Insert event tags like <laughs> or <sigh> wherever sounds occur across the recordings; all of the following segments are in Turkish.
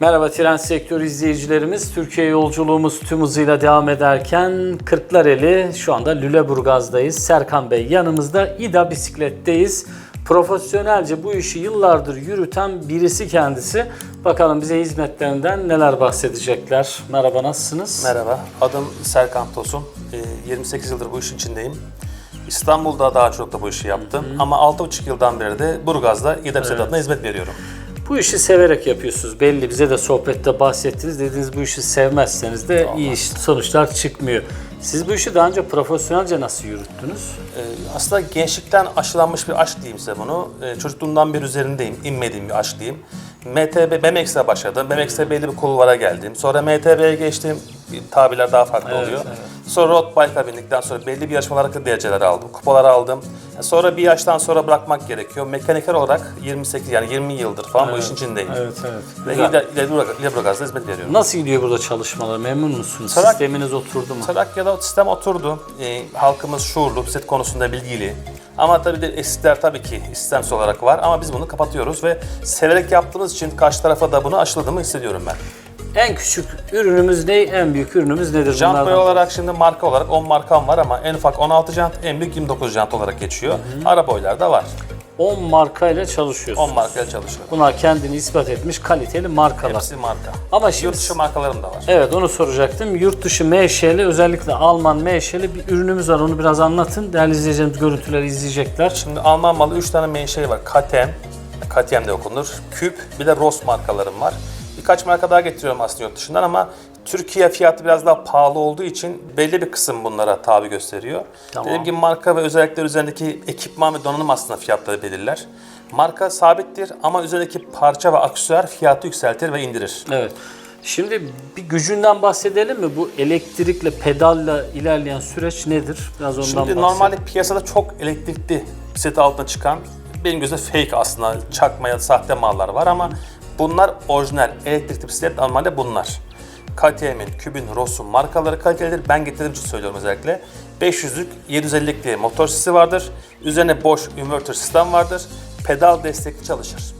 Merhaba tren sektör izleyicilerimiz. Türkiye yolculuğumuz tüm hızıyla devam ederken Kırklareli şu anda Lüleburgaz'dayız. Serkan Bey yanımızda İda Bisiklet'teyiz. Profesyonelce bu işi yıllardır yürüten birisi kendisi. Bakalım bize hizmetlerinden neler bahsedecekler. Merhaba nasılsınız? Merhaba, adım Serkan Tosun. Ee, 28 yıldır bu işin içindeyim. İstanbul'da daha çok da bu işi yaptım ama 6,5 yıldan beri de Burgaz'da İDEPSED adına hizmet veriyorum. Bu işi severek yapıyorsunuz. Belli bize de sohbette bahsettiniz. Dediğiniz bu işi sevmezseniz de iyi iş, sonuçlar çıkmıyor. Siz bu işi daha önce profesyonelce nasıl yürüttünüz? Ee, aslında gençlikten aşılanmış bir aşk diyeyim size bunu. Ee, çocukluğumdan beri üzerindeyim, inmediğim bir aşk diyeyim. MTB, BMX'e başladım. BMX'e belli bir kulvara geldim. Sonra MTB'ye geçtim. Tabirler daha farklı Evet, oluyor. evet. Sonra road bike'a bindikten sonra belli bir yarışmalarda dereceler aldım. Kupaları aldım. Sonra bir yaştan sonra bırakmak gerekiyor. Mekaniker olarak 28 yani 20 yıldır falan bu işin içindeyim. Evet, evet. Ve Güzel. İle- İle- İleburgaz'da hizmet veriyorum. Nasıl gidiyor burada çalışmalar? Memnun musunuz? Trak- Sisteminiz oturdu mu? Trakya'da o sistem oturdu. Ee, halkımız şuurlu, bisiklet konusunda bilgili. Ama tabii de eksikler tabii ki sistemsel olarak var ama biz bunu kapatıyoruz ve severek yaptığımız için karşı tarafa da bunu aşıladığımı hissediyorum ben. En küçük ürünümüz ne? En büyük ürünümüz nedir? Jant boy Bunlardan- olarak şimdi marka olarak 10 markam var ama en ufak 16 jant, en büyük 29 jant olarak geçiyor. Ara boylar da var. 10 markayla çalışıyorsunuz. 10 markayla çalışıyor. Bunlar kendini ispat etmiş kaliteli markalar. Hepsi marka. Ama şimdi Yurt dışı markalarım da var. Evet onu soracaktım. Yurt dışı menşeli özellikle Alman menşeli bir ürünümüz var. Onu biraz anlatın. Değerli izleyicilerimiz görüntüleri izleyecekler. Şimdi Alman malı 3 tane menşei var. KTM, KTM de okunur. Küp, bir de Ross markalarım var. Birkaç marka daha getiriyorum aslında yurt dışından ama Türkiye fiyatı biraz daha pahalı olduğu için belli bir kısım bunlara tabi gösteriyor. Tamam. Dediğim gibi marka ve özellikler üzerindeki ekipman ve donanım aslında fiyatları belirler. Marka sabittir ama üzerindeki parça ve aksesuar fiyatı yükseltir ve indirir. Evet. Şimdi bir gücünden bahsedelim mi? Bu elektrikle, pedalla ilerleyen süreç nedir? Biraz ondan Şimdi bahsedelim. normalde piyasada çok elektrikli bisiklet altına çıkan benim gözümde fake aslında çakmaya sahte mallar var ama bunlar orijinal elektrikli bisiklet normalde bunlar. KTM'in, Küb'ün, Ross'un markaları kalitelidir. Ben getirdiğim için söylüyorum özellikle. 500'lük, 750'lik diye motor sisi vardır. Üzerine boş inverter sistem vardır. Pedal destekli çalışır.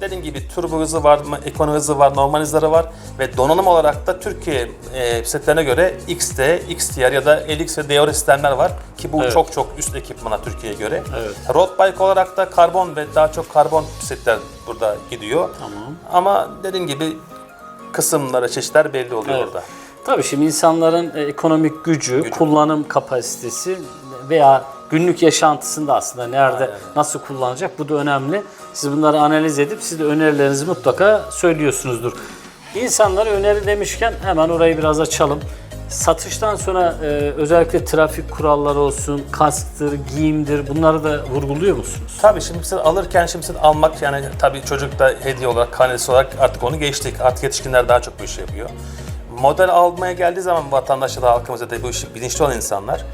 Dediğim gibi turbo hızı var, ekonomi hızı var, normal hızları var ve donanım olarak da Türkiye e, bisikletlerine göre XT, XTR ya da LX ve Deore sistemler var ki bu Evet. çok çok üst ekipmana Türkiye'ye göre. Evet. Road bike olarak da karbon ve daha çok karbon bisikletler burada gidiyor. Tamam. Ama dediğim gibi kısımları, çeşitler belli oluyor Evet. orada. Tabii şimdi insanların e, ekonomik gücü, kullanım kapasitesi veya günlük yaşantısında aslında nerede Aynen. nasıl kullanacak bu da önemli. Siz bunları analiz edip siz de önerilerinizi mutlaka söylüyorsunuzdur. İnsanlara öneri demişken hemen orayı biraz açalım. Satıştan sonra e, özellikle trafik kuralları olsun, kasktır, giyimdir bunları da vurguluyor musunuz? Tabii şimdi bisiklet alırken şimdi bisiklet almak yani tabii çocuk da hediye olarak, karnesi olarak artık onu geçtik. Artık yetişkinler daha çok bu işi yapıyor. Model almaya geldiği zaman vatandaşlar da halkımızda da bu işi bilinçli olan insanlar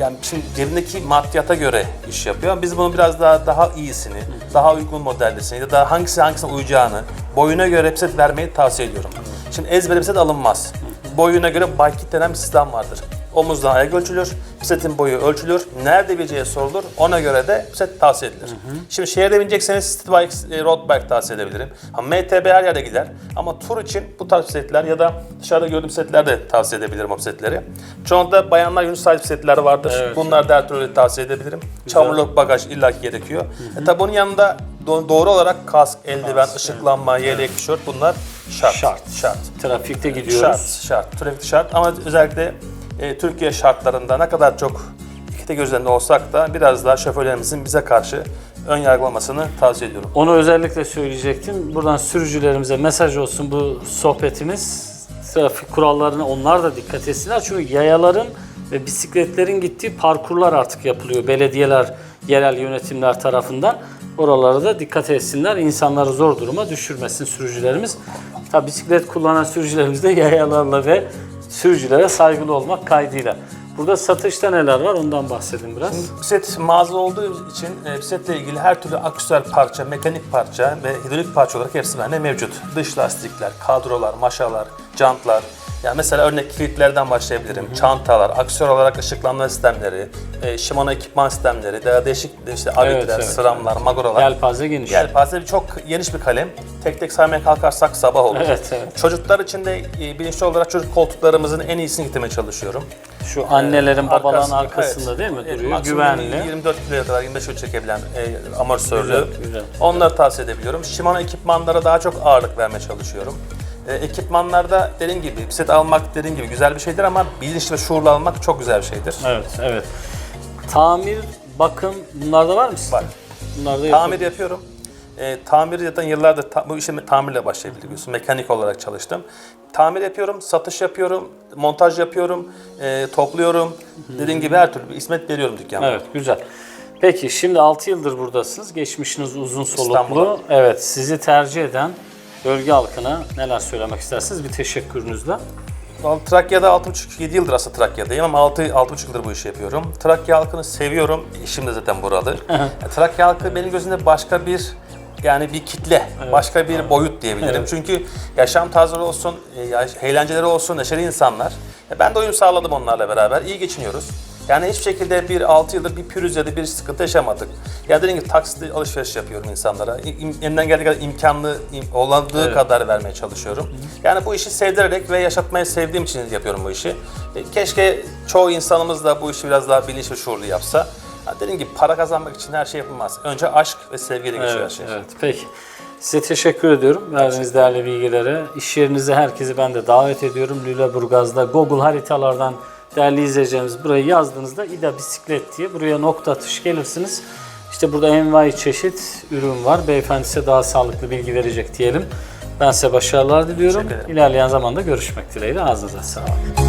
yani şimdi cebindeki maddiyata göre iş yapıyor. Biz bunu biraz daha daha iyisini, daha uygun modellisini ya da hangisi hangisine uyacağını boyuna göre bisiklet vermeyi tavsiye ediyorum. Şimdi ezbere bisiklet alınmaz. Boyuna göre bike denen bir sistem vardır. Omuzdan ayak ölçülür, bisikletin boyu ölçülür, nerede bineceği sorulur, ona göre de bisiklet tavsiye edilir. Şimdi şehirde binecekseniz street bike, e, road bike tavsiye edebilirim. Ha, MTB her yerde gider ama tur için bu tarz bisikletler ya da dışarıda gördüğüm bisikletler de tavsiye edebilirim o bisikletleri. Çoğunlukla bayanlar yunus size bisikletler vardır. Evet. Bunlar da her türlü tavsiye edebilirim. Çamurluk bagaj illaki gerekiyor. E tabi bunun yanında do- doğru olarak kask, eldiven, ışıklanma, yelek, tişört bunlar şart. Şart. Şart. Trafikte gidiyoruz. Şart, şart. Trafik şart ama özellikle e, Türkiye şartlarında ne kadar çok ikide gözlerinde olsak da biraz daha şoförlerimizin bize karşı ön yargılamasını tavsiye ediyorum. Onu özellikle söyleyecektim. Buradan sürücülerimize mesaj olsun bu sohbetimiz. Trafik kurallarına onlar da dikkat etsinler. Çünkü yayaların ve bisikletlerin gittiği parkurlar artık yapılıyor. Belediyeler, yerel yönetimler tarafından. Oralara da dikkat etsinler. İnsanları zor duruma düşürmesin sürücülerimiz. Tabii bisiklet kullanan sürücülerimiz de <laughs> yayalarla ve sürücülere saygılı olmak kaydıyla. Burada satışta neler var ondan bahsedin biraz. Bisiklet mağaza olduğu için e, bisikletle ilgili her türlü aksesuar parça, mekanik parça ve hidrolik parça olarak hepsi bende mevcut. Dış lastikler, kadrolar, maşalar, jantlar, Yani mesela örnek kilitlerden başlayabilirim. Çantalar, aksiyonel olarak ışıklanma sistemleri, e, Shimano ekipman sistemleri, daha değişik işte aletler, Evet, evet. sıramlar, magoralar. Yelpaze geniş. Yelpaze çok geniş bir kalem. Tek tek saymaya kalkarsak sabah olur. Evet, evet. Çocuklar için de e, bilinçli olarak çocuk koltuklarımızın en iyisini getirmeye çalışıyorum. Şu annelerin babaların Arkasında- arkasında evet. değil mi Evet, duruyor? maksimum Güvenli. 24 kiloya kadar 25 kilo çekebilen e, amortisörlü. Güzel, güzel. Onları tavsiye edebiliyorum. Shimano ekipmanlara daha çok ağırlık vermeye çalışıyorum. E, ekipmanlarda dediğim gibi bisiklet almak dediğim gibi güzel bir şeydir ama bilinçli ve şuurlu almak çok güzel bir şeydir. Evet, evet. Tamir, bakım bunlarda var mı sizde? Var. Bunlarda Tamir yapıyorum. E, tamir zaten yıllardır ta- bu işe tamirle başlayabildik biliyorsun. Mekanik olarak çalıştım. Tamir yapıyorum, satış yapıyorum, montaj yapıyorum, e, topluyorum. Dediğim gibi her türlü bir hizmet veriyorum dükkanda. Evet, güzel. Peki şimdi 6 yıldır buradasınız. Geçmişiniz uzun soluklu. İstanbul'da. Evet, sizi tercih eden bölge halkına neler söylemek istersiniz? Bir teşekkürünüzle. Trakya'da 6,5-7 yıldır aslında Trakya'dayım ama 6 6,5 yıldır bu işi yapıyorum. Trakya halkını seviyorum. İşim de zaten buralı. Trakya halkı benim gözümde başka bir yani bir kitle, başka bir boyut diyebilirim. Çünkü yaşam tarzları olsun, e, eğlenceleri olsun, neşeli insanlar. Ben de uyum sağladım onlarla beraber. İyi geçiniyoruz. Yani hiçbir şekilde bir 6 yıldır bir pürüz ya da bir sıkıntı yaşamadık. Ya dediğim gibi taksitli alışveriş yapıyorum insanlara. İm- Elimden geldiği kadar imkanlı, im, oladığı Evet. kadar vermeye çalışıyorum. Yani bu işi sevdirerek ve yaşatmayı sevdiğim için yapıyorum bu işi. E, Keşke çoğu insanımız da bu işi biraz daha bilinçli, şuurlu yapsa. Ha, dediğim gibi para kazanmak için her şey yapılmaz. Önce aşk ve sevgiyle geçiyor her Evet, şey. evet. Peki. Size teşekkür ediyorum verdiğiniz değerli bilgilere. İş yerinize herkesi ben de davet ediyorum. Lüleburgaz'da Google haritalardan değerli izleyeceğimiz burayı yazdığınızda İda Bisiklet diye buraya nokta atış gelirsiniz. İşte burada envai çeşit ürün var. Beyefendi size daha sağlıklı bilgi verecek diyelim. Ben size başarılar diliyorum. İlerleyen zamanda görüşmek dileğiyle. Ağzınıza sağlık.